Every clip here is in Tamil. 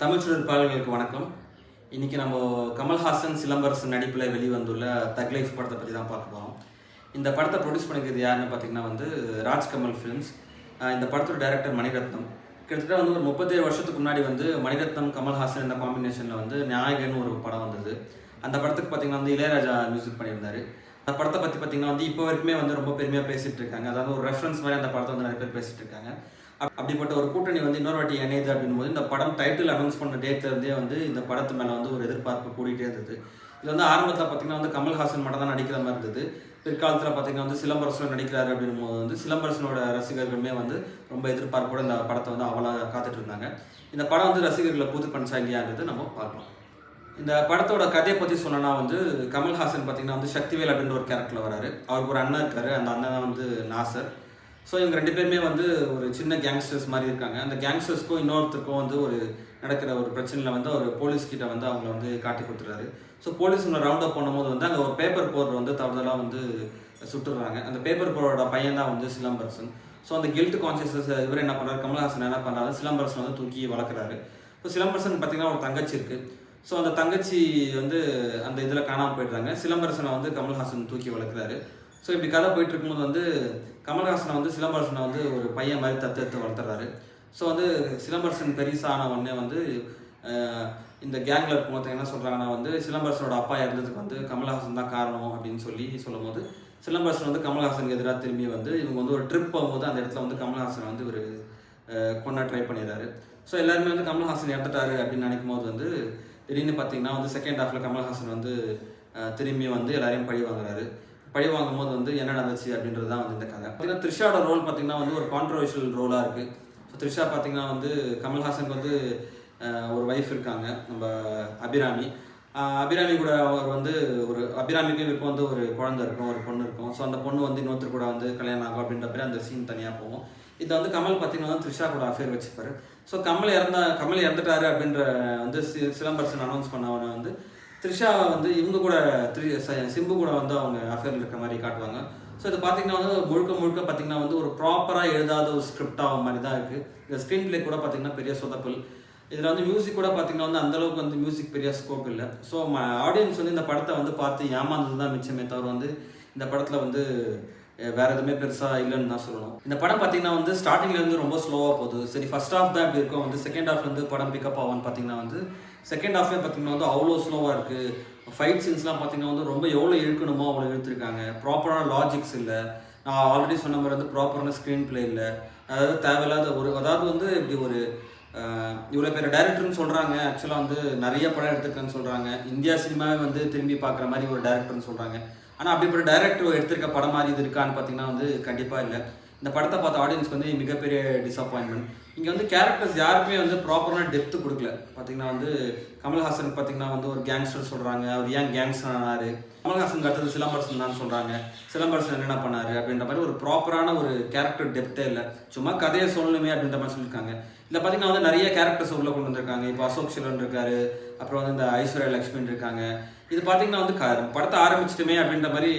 தமிழ்ச்சுடர் பாடல்களுக்கு வணக்கம். இன்றைக்கி நம்ம கமல்ஹாசன் சிலம்பரசன் நடிப்பில் வெளிவந்துள்ள தக் லைஃப் படத்தை பற்றி தான் பார்க்க போகிறோம் இந்த படத்தை ப்ரொடியூஸ் பண்ணிக்கிறது யாருன்னு பார்த்தீங்கன்னா வந்து ராஜ் கமல் ஃபிலிம்ஸ் இந்த படத்தோட டைரக்டர் மணிரத்னம். கிட்டத்தட்ட வந்து ஒரு முப்பத்தேழு வருஷத்துக்கு முன்னாடி வந்து மணிரத்னம் கமல்ஹாசன் இந்த காம்பினேஷனில் வந்து நியாயகன் ஒரு படம் வந்தது. அந்த படத்துக்கு பார்த்தீங்கன்னா வந்து இளையராஜா மியூசிக் பண்ணியிருந்தாரு. அந்த படத்தை பற்றி பார்த்தீங்கன்னா வந்து இப்போ வரைக்குமே வந்து ரொம்ப பெருமையாக பேசிகிட்டு இருக்காங்க. அதாவது ஒரு ரெஃபரன்ஸ் மாதிரி அந்த படத்தை வந்து நிறைய பேர் பேசிட்டு இருக்காங்க. அப்படிப்பட்ட ஒரு கூட்டணி வந்து இன்னொரு வாட்டி இணையுது அப்படின்னும் போது இந்த படம் டைட்டில் அனௌன்ஸ் பண்ண டேட்லேருந்தே வந்து இந்த படத்து மேலே வந்து ஒரு எதிர்பார்ப்பு கூடிட்டே இருந்தது. இது வந்து ஆரம்பத்தில் பார்த்தீங்கன்னா வந்து கமல்ஹாசன் மட்டும் தான் நடிக்கிற மாதிரி இருந்தது. பிற்காலத்தில் பார்த்தீங்கன்னா வந்து சிலம்பரசன் நடிக்கிறாரு அப்படின்னும் போது வந்து சிலம்பரசனோட ரசிகர்களுமே வந்து ரொம்ப எதிர்பார்ப்போட இந்த படத்தை வந்து அவளாக காத்துட்டு இருந்தாங்க. இந்த படம் வந்து ரசிகர்களை பூத்து பண்ணிச்சா இல்லையாங்கிறது நம்ம பார்க்கலாம் இந்த படத்தோட கதையை பற்றி சொன்னோன்னா வந்து கமல்ஹாசன் பார்த்தீங்கன்னா வந்து சக்திவேல் அப்படின்ற ஒரு கேரக்டரில் வராரு. அவருக்கு ஒரு அண்ணன் இருக்காரு. அந்த அண்ணன் தான் வந்து நாசர். ஸோ இவங்க ரெண்டு பேருமே வந்து ஒரு சின்ன கேங்ஸ்டர்ஸ் மாதிரி இருக்காங்க. அந்த கேங்ஸ்டர்ஸ்க்கும் இன்னொருத்தருக்கும் வந்து ஒரு நடக்கிற ஒரு பிரச்சனையில் வந்து அவர் போலீஸ்கிட்ட வந்து அவங்கள வந்து காட்டி கொடுத்துறாரு ஸோ போலீஸ் உங்களை ரவுண்ட் அப் பண்ணும்போது வந்து அங்கே ஒரு பேப்பர் போடுற வந்து தவறுதலாக வந்து சுட்டுடுறாங்க. அந்த பேப்பர் போரோட பையன் தான் வந்து சிலம்பரசன். ஸோ அந்த கில்ட் கான்சியஸஸ் இவர் என்ன பண்ணுறாரு கமல்ஹாசன் என்ன பண்ணுறாரு சிலம்பரசன் வந்து தூக்கி வளர்க்குறாரு. இப்போ சிலம்பரசன் பார்த்தீங்கன்னா ஒரு தங்கச்சி இருக்குது ஸோ அந்த தங்கச்சி வந்து அந்த இதில் காணாமல் போயிடுறாங்க. சிலம்பரசனை வந்து கமல்ஹாசன் தூக்கி வளர்க்குறாரு. ஸோ இப்படி கதை போயிட்டு இருக்கும்போது வந்து கமல்ஹாசனை வந்து சிலம்பரசனை வந்து ஒரு பையன் மாதிரி தத்து எடுத்து வளர்த்துறாரு. ஸோ வந்து சிலம்பரசன் பெரிசான உடனே வந்து இந்த கேங்கில் இருக்கும்போது என்ன சொல்கிறாங்கன்னா வந்து சிலம்பரசனோட அப்பா இறந்ததுக்கு வந்து கமல்ஹாசன் தான் காரணம் அப்படின்னு சொல்லி சொல்லும்போது சிலம்பரசன் வந்து கமல்ஹாசனுக்கு எதிராக திரும்பி வந்து இவங்க வந்து ஒரு ட்ரிப் போகும்போது அந்த இடத்துல வந்து கமல்ஹாசன் வந்து ஒரு கொண்டா ட்ரை பண்ணிடுறாரு. ஸோ எல்லாருமே வந்து கமல்ஹாசன் இறந்துட்டாரு அப்படின்னு நினைக்கும் போது வந்து திடீர்னு பார்த்தீங்கன்னா வந்து செகண்ட் ஹாஃபில் கமல்ஹாசன் வந்து திரும்பி வந்து எல்லாரையும் பழி வாங்குறாரு. பழி வாங்கும் போது வந்து என்ன நடந்துச்சு அப்படின்றது தான் வந்து இந்த கதை. பார்த்தீங்கன்னா த்ரிஷாவோட ரோல் பார்த்தீங்கன்னா வந்து ஒரு கான்ட்ரவர்ஷியல் ரோலாக இருக்குது ஸோ த்ரிஷா பார்த்தீங்கன்னா வந்து கமல்ஹாசனுக்கு வந்து ஒரு ஒய்ஃப் இருக்காங்க. நம்ம அபிராமி. அபிராமி கூட அவர் வந்து ஒரு அபிராமிக்கும் இவருக்கும் வந்து ஒரு குழந்தை இருக்கும் ஒரு பொண்ணு இருக்கும். ஸோ அந்த பொண்ணு வந்து இன்னொருத்தர் கூட வந்து கல்யாணம் ஆகும் அப்படின்ற பேர் அந்த சீன் தனியாக போகும். இதை வந்து கமல் பார்த்தீங்கன்னா த்ரிஷா கூட அஃபேர் வச்சுப்பாரு. ஸோ கமல் இறந்தா கமல் இறந்துட்டாரு அப்படின்ற வந்து சி சிலம்பரசன் அனௌன்ஸ் பண்ணவனை வந்து த்ரிஷாவை வந்து இவங்க கூட த்ரி சிம்பு கூட வந்து அவங்க அஃபேரில் இருக்க மாதிரி காட்டுவாங்க. ஸோ இது பார்த்தீங்கன்னா வந்து முழுக்க முழுக்க பார்த்தீங்கன்னா வந்து ஒரு ப்ராப்பராக எழுதாத ஒரு ஸ்கிரிப்டாக மாதிரி தான் இருக்குது இந்த ஸ்க்ரீன் பிளே கூட பார்த்தீங்கன்னா பெரிய சொதப்பல். இதில் வந்து மியூசிக் கூட பார்த்தீங்கன்னா வந்து அந்தளவுக்கு வந்து மியூசிக் பெரிய ஸ்கோப் இல்லை. ஸோ ஆடியன்ஸ் வந்து இந்த படத்தை வந்து பார்த்து ஏமாந்தது தான் மிச்சமே தவிர வந்து இந்த படத்தில் வந்து வேற எதுவுமே பெருசாக இல்லைன்னு தான் சொல்லணும். இந்த படம் பார்த்தீங்கன்னா வந்து ஸ்டார்டிங்ல இருந்து ரொம்ப ஸ்லோவாக போகுது. சரி ஃபர்ஸ்ட் ஹாஃப் தான் இப்படி இருக்கும். வந்து செகண்ட் ஹாஃப் வந்து படம் பிக்கப் ஆகும்னு பார்த்தீங்கன்னா வந்து செகண்ட் ஹாஃப்லேயே பார்த்தீங்கன்னா வந்து அவ்வளோ ஸ்லோவாக இருக்குது ஃபைட் சீன்ஸ்லாம் பார்த்தீங்கன்னா வந்து ரொம்ப எவ்வளோ இழுக்கணுமோ அவ்வளோ இழுத்துருக்காங்க. ப்ராப்பரான லாஜிக்ஸ் இல்லை. நான் ஆல்ரெடி சொன்ன மாதிரி வந்து ப்ராப்பரான ஸ்க்ரீன் பிளே இல்லை. அதாவது தேவையில்லாத ஒரு அதாவது வந்து இப்படி ஒரு இவ்வளோ பேர் டைரக்டர்னு சொல்கிறாங்க ஆக்சுவலாக வந்து நிறைய படம் எடுத்திருக்கேன்னு சொல்கிறாங்க இந்தியா சினிமாவே வந்து திரும்பி பார்க்குற மாதிரி ஒரு டேரக்டர்னு சொல்கிறாங்க ஆனால் அப்படிப்பட்ட டைரக்டர் எடுத்திருக்க படம் மாதிரி இது இருக்கான்னு பார்த்தீங்கன்னா வந்து கண்டிப்பாக இல்லை. இந்த படத்தை பார்த்த ஆடியன்ஸ்க்கு வந்து மிகப்பெரிய டிசப்பாயின்மெண்ட் இங்கே வந்து கேரக்டர்ஸ் யாருக்குமே வந்து ப்ராப்பரான டெப்த்து கொடுக்கல. பார்த்தீங்கன்னா வந்து கமல்ஹாசன் பார்த்தீங்கன்னா வந்து ஒரு கேங்ஸ்டர் சொல்கிறாங்க அவர் ஏன் கேங்ஸ்டர் ஆனாரு? கமல்ஹாசனுக்கு அடுத்தது சிலம்பரசன் தான் சொல்கிறாங்க சிலம்பரசன் என்னென்ன பண்ணார்? அப்படின்ற மாதிரி ஒரு ப்ராப்பரான ஒரு கேரக்டர் டெப்த்தே இல்லை. சும்மா கதையை சொல்லணுமே அப்படின்ற மாதிரி சொல்லியிருக்காங்க. இதில் பார்த்தீங்கன்னா வந்து நிறைய கேரக்டர்ஸ் உள்ளே கொண்டு வந்திருக்காங்க. இப்போ அசோக் சிலன் இருக்காரு. அப்புறம் வந்து இந்த ஐஸ்வர்யா லக்ஷ்மி இருக்காங்க. இது பார்த்தீங்கன்னா வந்து க- படத்தை ஆரம்பிச்சிட்டுமே அப்படின்ற மாதிரி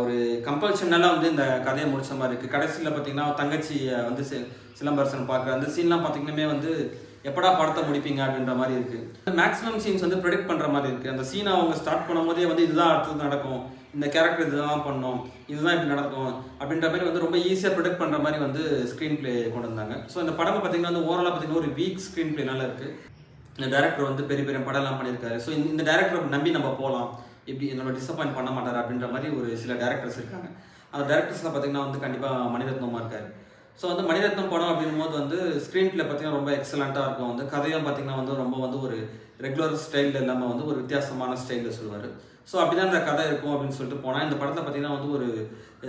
ஒரு கம்பல்ஷனெல்லாம் வந்து இந்த கதையை முடிச்ச மாதிரி இருக்குது கடைசியில் பார்த்தீங்கன்னா தங்கச்சியை வந்து சி- சிலம்பரசன் பார்க்குற அந்த சீன்லாம் பார்த்தீங்கன்னா வந்து எப்படா படத்தை முடிப்பீங்க அப்படின்ற மாதிரி இருக்குது மேக்ஸிமம் சீன்ஸ் வந்து ப்ரெடிக்ட் பண்ணுற மாதிரி இருக்குது அந்த சீனை அவங்க ஸ்டார்ட் பண்ணும்போதே வந்து இதுதான் அடுத்தது நடக்கும். இந்த கேரக்டர் இதுதான் பண்ணோம். இதுதான் இப்படி நடக்கும் அப்படின்ற மாதிரி வந்து ரொம்ப ஈஸியாக ப்ரொடெக்ட் பண்ணுற மாதிரி வந்து ஸ்க்ரீன் பிளே கொண்டு வந்தாங்க. ஸோ இந்த படம் பார்த்தீங்கன்னா வந்து ஓவராலாக பார்த்தீங்கன்னா ஒரு வீக் ஸ்க்ரீன் பிளேனால இருக்குது இந்த டேரக்டர் வந்து பெரிய பெரிய படம்லாம் பண்ணியிருக்காரு. ஸோ இந்த டேரக்டரை நம்பி நம்ம போகலாம். இப்படி நம்ம டிசப்பாயின்ட் பண்ண மாட்டார் அப்படின்ற மாதிரி ஒரு சில டேரக்டர்ஸ் இருக்காங்க. அந்த டேரக்டர்ஸில் பார்த்தீங்கன்னா வந்து கண்டிப்பாக மணிரத்னமாக இருக்காரு. ஸோ வந்து மணிரத்னம் படம் அப்படின்னும் போது வந்து ஸ்க்ரீன் பிளே பார்த்தீங்கன்னா ரொம்ப எக்ஸலண்ட்டாக இருக்கும். வந்து கதையும் பார்த்தீங்கன்னா வந்து ரொம்ப வந்து ஒரு ரெகுலர் ஸ்டைலில் இல்லாமல் வந்து ஒரு வித்தியாசமான ஸ்டைலில் சொல்லுவார். ஸோ அப்படி தான் இந்த கதை இருக்கும் அப்படின்னு சொல்லிட்டு போனால் இந்த படத்தில் பார்த்தீங்கன்னா வந்து ஒரு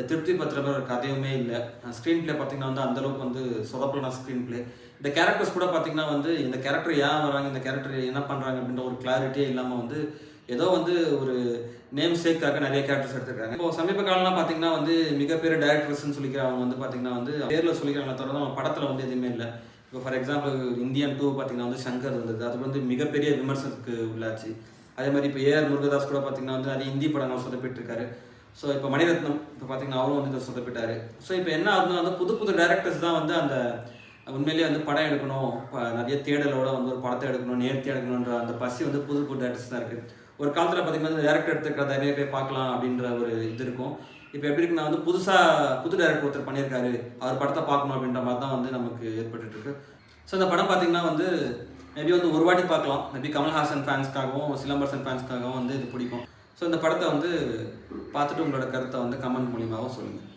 திருப்தி பத்திர மாதிரி ஒரு கதையுமே இல்லை. ஸ்க்ரீன் பிளே பார்த்தீங்கன்னா வந்து அந்தளவுக்கு வந்து சொதப்பலான ஸ்க்ரீன் பிளே இந்த கேரக்டர்ஸ் கூட பார்த்தீங்கன்னா வந்து இந்த கேரக்டர் ஏன் வராங்க இந்த கேரக்டர் என்ன பண்ணுறாங்க அப்படின்ற ஒரு கிளாரிட்டியே இல்லாமல் வந்து ஏதோ வந்து ஒரு நேம் சேக்காக நிறைய கேரக்டர்ஸ் எடுத்துருக்காங்க. இப்போ சமீப காலம்லாம் பார்த்தீங்கன்னா வந்து மிகப்பெரிய டேரக்டர்ஸ்னு சொல்லிக்கிறவங்க வந்து பார்த்தீங்கன்னா வந்து பேரில் சொல்லிக்கிறாங்க தவிர அவங்க படத்தில் வந்து எதுவுமே இல்லை. இப்போ ஃபார் எக்ஸாம்பிள் இந்தியன் டூ பார்த்தீங்கன்னா வந்து சங்கர் இருந்தது அது வந்து மிகப்பெரிய விமர்சனத்துக்கு உள்ளாச்சு. அதே மாதிரி இப்போ ஏஆர் முருகதாஸ் கூட பார்த்தீங்கன்னா வந்து நிறைய இந்தி படங்கள் சொதப்பிட்டு ஸோ இப்போ மணிரத்னம் இப்போ பார்த்தீங்கன்னா அவரும் வந்து இதை சொதப்பிட்டாரு. ஸோ இப்போ என்ன ஆகுதுன்னா வந்து புது புது டேரக்டர்ஸ் தான் வந்து அந்த உண்மையிலேயே வந்து படம் எடுக்கணும். நிறைய தேடலோட வந்து ஒரு படத்தை எடுக்கணும் நேர்த்தி எடுக்கணுன்ற அந்த பசி வந்து புது புது டேரக்டர்ஸ் தான் இருக்குது ஒரு காலத்தில் பார்த்தீங்கன்னா டேரக்டர் எடுத்துக்கிற நிறைய பேர் பார்க்கலாம் அப்படின்ற ஒரு இது இருக்கும். இப்போ எப்படி இருக்குன்னா வந்து புதுசாக புது டேரக்டர் ஒருத்தர் பண்ணியிருக்காரு. அவர் படத்தை பார்க்கணும் அப்படின்ற மாதிரி தான் வந்து நமக்கு ஏற்பட்டுருக்கு ஸோ அந்த படம் பார்த்தீங்கன்னா வந்து மேபி வந்து ஒரு வாட்டி பார்க்கலாம். மேபி கமல்ஹாசன் ஃபேன்ஸ்க்காகவும் சிலம்பரசன் ஃபேன்ஸ்க்காகவும் வந்து இது பிடிக்கும். ஸோ இந்த படத்தை வந்து பார்த்துட்டு உங்களோட கருத்தை வந்து கமெண்ட் மூலியமாகவும் சொல்லுங்கள்